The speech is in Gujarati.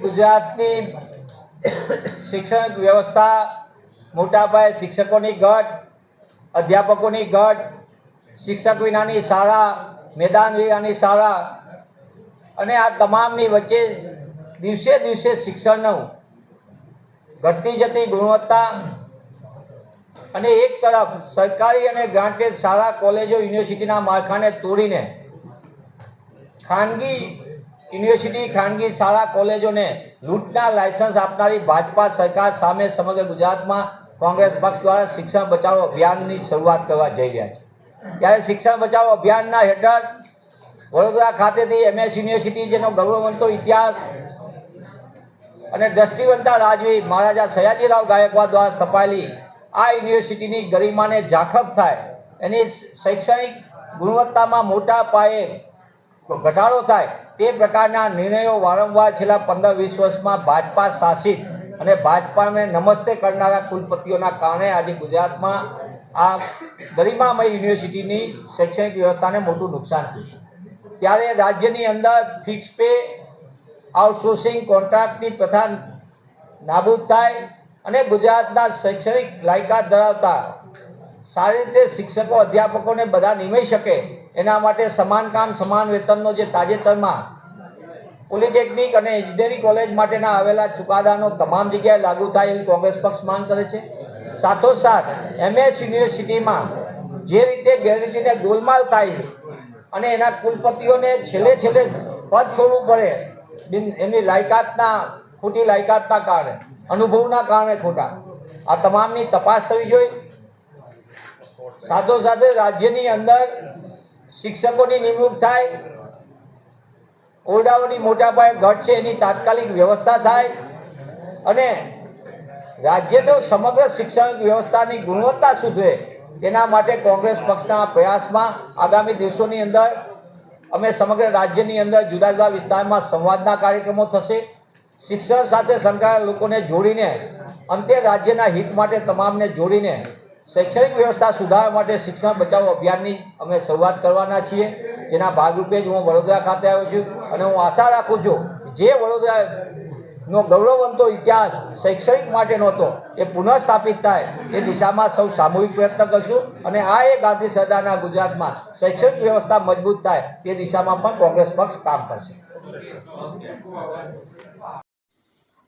ગુજરાતની શિક્ષણ વ્યવસ્થા મોટા પાયે શિક્ષકોની ઘટ અધ્યાપકોની ઘટ શિક્ષક વિનાની શાળા મેદાન વિનાની શાળા અને આ તમામની વચ્ચે દિવસે દિવસે શિક્ષણનું ઘટતી જતી ગુણવત્તા અને એક તરફ સરકારી અને ગ્રાન્ટેડ શાળા, કોલેજો, યુનિવર્સિટીના માળખાને તોડીને ખાનગી યુનિવર્સિટી, ખાનગી શાળા, કોલેજોને લૂંટના લાયસન્સ આપનારી ભાજપા સરકાર સામે સમગ્ર ગુજરાતમાં કોંગ્રેસ પક્ષ દ્વારા શિક્ષણ બચાવો અભિયાનની શરૂઆત કરવા જઈ રહ્યા છે. ત્યારે શિક્ષણ બચાવો અભિયાનના હેઠળ વડોદરા ખાતેથી એમએસ યુનિવર્સિટી, જેનો ગૌરવવંતો ઇતિહાસ અને દ્રષ્ટિવંતા રાજવી મહારાજા સયાજીરાવ ગાયકવાડ દ્વારા સ્થપાયેલી આ યુનિવર્સિટીની ગરિમાને ઝાંખપ થાય. એની શૈક્ષણિક ગુણવત્તામાં મોટા પાયે ઘટાડો થાય. તે પ્રકારના નિર્ણયો વારંવાર છેલ્લા પંદર વીસ વર્ષમાં ભાજપા શાસિત અને ભાજપાને નમસ્તે કરનારા કુલપતિઓના કારણે આજે ગુજરાતમાં આ ગરિમામય યુનિવર્સિટીની શૈક્ષણિક વ્યવસ્થાને મોટું નુકસાન થયું છે. ત્યારે રાજ્યની અંદર ફિક્સ પે, આઉટસોર્સિંગ કોન્ટ્રાક્ટની પ્રથા નાબૂદ થાય. અને ગુજરાતના શૈક્ષણિક લાયકાત ધરાવતા સારી રીતે શિક્ષકો, અધ્યાપકોને બધા નિમાઈ શકે એના માટે સમાન કામ, સમાન વેતનનો જે તાજેતરમાં પોલિટેકનિક અને ઇજનેરી કોલેજ માટેના આવેલા ચુકાદાનો તમામ જગ્યાએ લાગુ થાય એવી કોંગ્રેસ પક્ષ માંગ કરે છે. સાથોસાથ, એમએસ યુનિવર્સિટીમાં જે રીતે ગેરરીતિને ગોલમાલ થાય અને એના કુલપતિઓને છેલ્લે છેલ્લે પદ છોડવું પડે, બિન એમની લાયકાતના, ખોટી લાયકાતના કારણે. અનુભવના કારણે ખોટા. આ તમામની તપાસ થવી જોઈએ. સાથોસાથે રાજ્યની અંદર શિક્ષકોની નિમણૂક થાય. ઓરડાઓની મોટા પાયે ઘટ છે, એની તાત્કાલિક વ્યવસ્થા થાય. અને રાજ્યનો સમગ્ર શિક્ષણ વ્યવસ્થાની ગુણવત્તા સુધરે, તેના માટે કોંગ્રેસ પક્ષના પ્રયાસમાં આગામી દિવસોની અંદર અમે સમગ્ર રાજ્યની અંદર જુદા જુદા વિસ્તારમાં સંવાદના કાર્યક્રમો થશે. શિક્ષણ સાથે સંકળાયેલા લોકોને જોડીને અંતે રાજ્યના હિત માટે તમામને જોડીને શૈક્ષણિક વ્યવસ્થા સુધારવા માટે શિક્ષણ બચાવો અભિયાનની અમે શરૂઆત કરવાના છીએ. જેના ભાગરૂપે જ હું વડોદરા ખાતે આવ્યો છું અને હું આશા રાખું છું જે વડોદરાનો ગૌરવવંતો ઇતિહાસ શૈક્ષણિક માટેનો હતો એ પુનઃસ્થાપિત થાય એ દિશામાં સૌ સામૂહિક પ્રયત્ન કરશું અને આ એ ગાંધી સરદારના ગુજરાતમાં શૈક્ષણિક વ્યવસ્થા મજબૂત થાય તે દિશામાં પણ કોંગ્રેસ પક્ષ કામ કરશે.